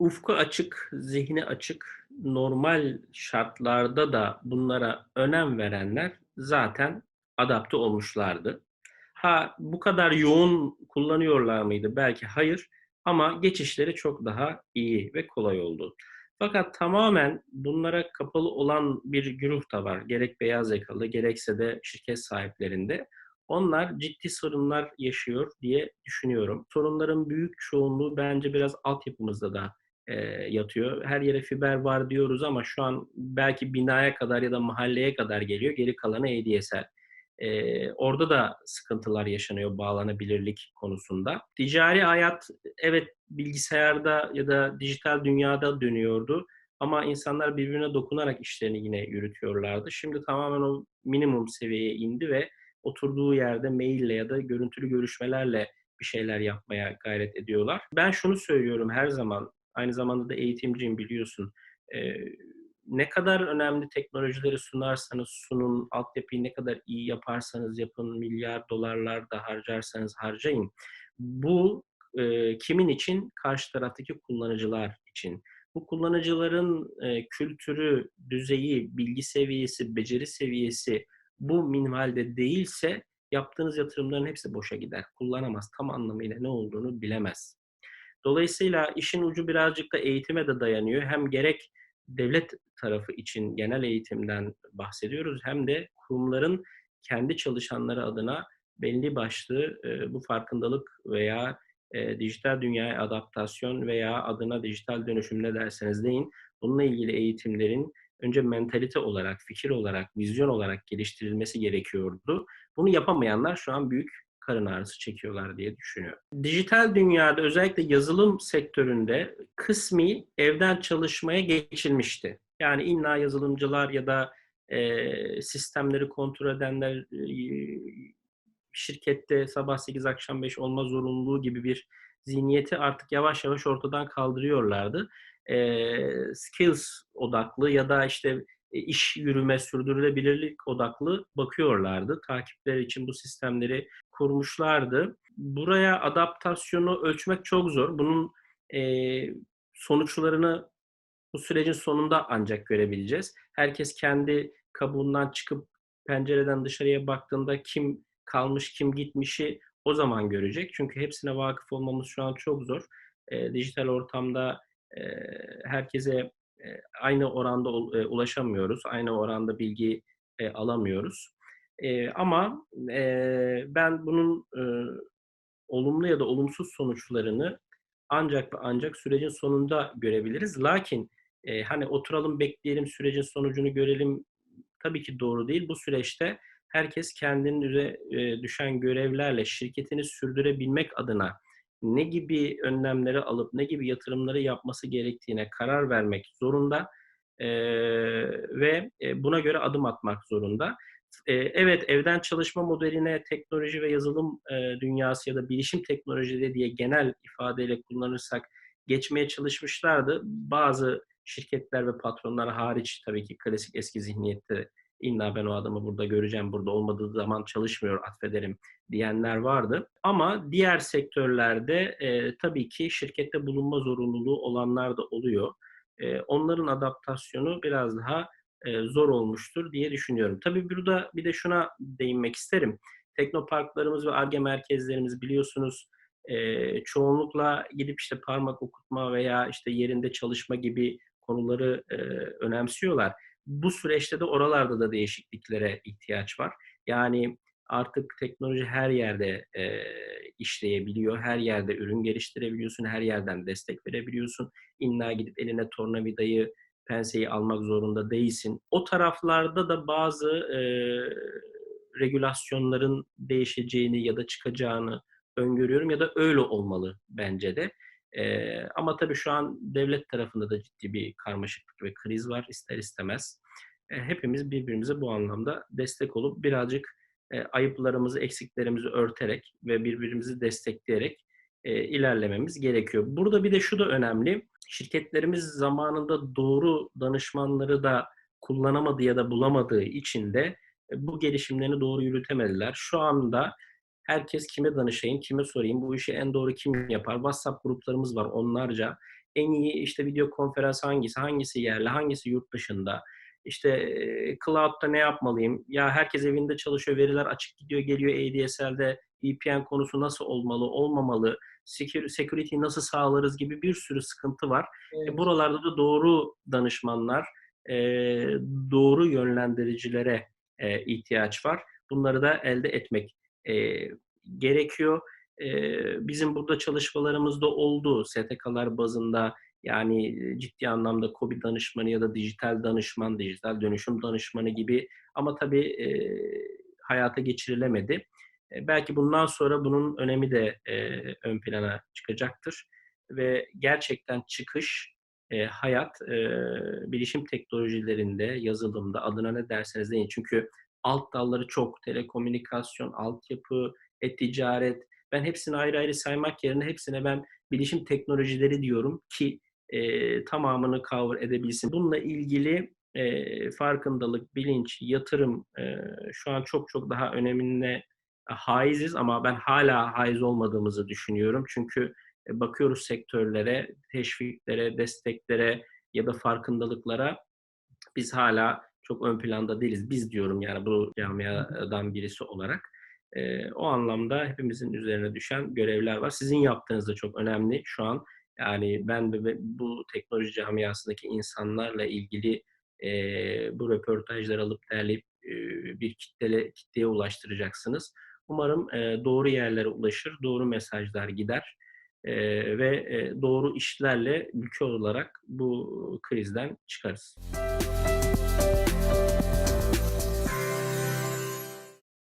ufku açık, zihni açık, normal şartlarda da bunlara önem verenler zaten adapte olmuşlardı. Ha bu kadar yoğun kullanıyorlar mıydı? Belki hayır ama geçişleri çok daha iyi ve kolay oldu. Fakat tamamen bunlara kapalı olan bir güruh da var. Gerek beyaz yakalı gerekse de şirket sahiplerinde. Onlar ciddi sorunlar yaşıyor diye düşünüyorum. Sorunların büyük çoğunluğu bence biraz altyapımızda da e, yatıyor. Her yere fiber var diyoruz ama şu an belki binaya kadar ya da mahalleye kadar geliyor. Geri kalanı ADSL. E, orada da sıkıntılar yaşanıyor bağlanabilirlik konusunda. Ticari hayat evet bilgisayarda ya da dijital dünyada dönüyordu. Ama insanlar birbirine dokunarak işlerini yine yürütüyorlardı. Şimdi tamamen o minimum seviyeye indi ve oturduğu yerde maille ya da görüntülü görüşmelerle bir şeyler yapmaya gayret ediyorlar. Ben şunu söylüyorum her zaman, aynı zamanda da eğitimciyim biliyorsun. Ee, ne kadar önemli teknolojileri sunarsanız sunun, altyapıyı ne kadar iyi yaparsanız yapın, milyar dolarlar da harcarsanız harcayın. Bu e, kimin için? Karşı taraftaki kullanıcılar için. Bu kullanıcıların e, kültürü, düzeyi, bilgi seviyesi, beceri seviyesi bu minvalde değilse yaptığınız yatırımların hepsi boşa gider. Kullanamaz. Tam anlamıyla ne olduğunu bilemez. Dolayısıyla işin ucu birazcık da eğitime de dayanıyor. Hem gerek devlet tarafı için genel eğitimden bahsediyoruz hem de kurumların kendi çalışanları adına belli başlı e, bu farkındalık veya e, dijital dünyaya adaptasyon veya adına dijital dönüşüm ne derseniz deyin bununla ilgili eğitimlerin önce mentalite olarak, fikir olarak, vizyon olarak geliştirilmesi gerekiyordu. Bunu yapamayanlar şu an büyük karın ağrısı çekiyorlar diye düşünüyorum. Dijital dünyada özellikle yazılım sektöründe kısmi evden çalışmaya geçilmişti. Yani inna yazılımcılar ya da e, sistemleri kontrol edenler e, şirkette sabah 8 akşam 5 olma zorunluluğu gibi bir zihniyeti artık yavaş yavaş ortadan kaldırıyorlardı e, skills odaklı ya da işte iş yürüme, sürdürülebilirlik odaklı bakıyorlardı. Takipler için bu sistemleri kurmuşlardı. Buraya adaptasyonu ölçmek çok zor. Bunun e, sonuçlarını bu sürecin sonunda ancak görebileceğiz. Herkes kendi kabuğundan çıkıp pencereden dışarıya baktığında kim kalmış, kim gitmişi o zaman görecek. Çünkü hepsine vakıf olmamız şu an çok zor. E, dijital ortamda herkese aynı oranda ulaşamıyoruz. Aynı oranda bilgi alamıyoruz. Ama ben bunun olumlu ya da olumsuz sonuçlarını ancak ve ancak sürecin sonunda görebiliriz. Lakin hani oturalım bekleyelim sürecin sonucunu görelim tabii ki doğru değil. Bu süreçte herkes kendine düşen görevlerle şirketini sürdürebilmek adına ne gibi önlemleri alıp ne gibi yatırımları yapması gerektiğine karar vermek zorunda e, ve buna göre adım atmak zorunda. E, evet evden çalışma modeline teknoloji ve yazılım e, dünyası ya da bilişim teknolojileri diye genel ifadeyle kullanırsak geçmeye çalışmışlardı. Bazı şirketler ve patronlar hariç tabii ki klasik eski zihniyette İlla ben o adamı burada göreceğim, burada olmadığı zaman çalışmıyor, atfederim diyenler vardı. Ama diğer sektörlerde e, tabii ki şirkette bulunma zorunluluğu olanlar da oluyor. E, onların adaptasyonu biraz daha e, zor olmuştur diye düşünüyorum. Tabii burada bir de şuna değinmek isterim. Teknoparklarımız ve ARGE merkezlerimiz biliyorsunuz e, çoğunlukla gidip işte parmak okutma veya işte yerinde çalışma gibi konuları e, önemsiyorlar bu süreçte de oralarda da değişikliklere ihtiyaç var. Yani artık teknoloji her yerde e, işleyebiliyor, her yerde ürün geliştirebiliyorsun, her yerden destek verebiliyorsun. İlla gidip eline tornavidayı, penseyi almak zorunda değilsin. O taraflarda da bazı e, regülasyonların değişeceğini ya da çıkacağını öngörüyorum ya da öyle olmalı bence de. E, ama tabii şu an devlet tarafında da ciddi bir karmaşıklık ve kriz var ister istemez. E, hepimiz birbirimize bu anlamda destek olup birazcık e, ayıplarımızı, eksiklerimizi örterek ve birbirimizi destekleyerek e, ilerlememiz gerekiyor. Burada bir de şu da önemli. Şirketlerimiz zamanında doğru danışmanları da kullanamadığı ya da bulamadığı için de bu gelişimlerini doğru yürütemediler. Şu anda Herkes kime danışayım, kime sorayım, bu işi en doğru kim yapar? WhatsApp gruplarımız var onlarca. en iyi işte video konferans hangisi, hangisi yerli, hangisi yurt dışında, işte e, cloud'da ne yapmalıyım, ya herkes evinde çalışıyor, veriler açık gidiyor, geliyor ADSL'de, VPN konusu nasıl olmalı, olmamalı, security nasıl sağlarız gibi bir sürü sıkıntı var. Evet. E, buralarda da doğru danışmanlar, e, doğru yönlendiricilere e, ihtiyaç var. Bunları da elde etmek e, gerekiyor. E, bizim burada çalışmalarımızda oldu STK'lar bazında yani ciddi anlamda COVID danışmanı ya da dijital danışman, dijital dönüşüm danışmanı gibi ama tabii e, hayata geçirilemedi. E, belki bundan sonra bunun önemi de e, ön plana çıkacaktır ve gerçekten çıkış e, hayat e, bilişim teknolojilerinde, yazılımda adına ne derseniz deyin. Çünkü alt dalları çok. Telekomünikasyon, altyapı, e-ticaret. Ben hepsini ayrı ayrı saymak yerine hepsine ben bilişim teknolojileri diyorum ki e, tamamını cover edebilsin. Bununla ilgili e, farkındalık, bilinç, yatırım e, şu an çok çok daha önemine haiziz ama ben hala haiz olmadığımızı düşünüyorum. Çünkü bakıyoruz sektörlere, teşviklere, desteklere ya da farkındalıklara biz hala çok ön planda değiliz. Biz diyorum yani bu camiadan birisi olarak. E, o anlamda hepimizin üzerine düşen görevler var. Sizin yaptığınız da çok önemli şu an. Yani ben de bu teknoloji camiasındaki insanlarla ilgili e, bu röportajları alıp derleyip e, bir kitlele, kitleye ulaştıracaksınız. Umarım e, doğru yerlere ulaşır, doğru mesajlar gider e, ve e, doğru işlerle ülke olarak bu krizden çıkarız.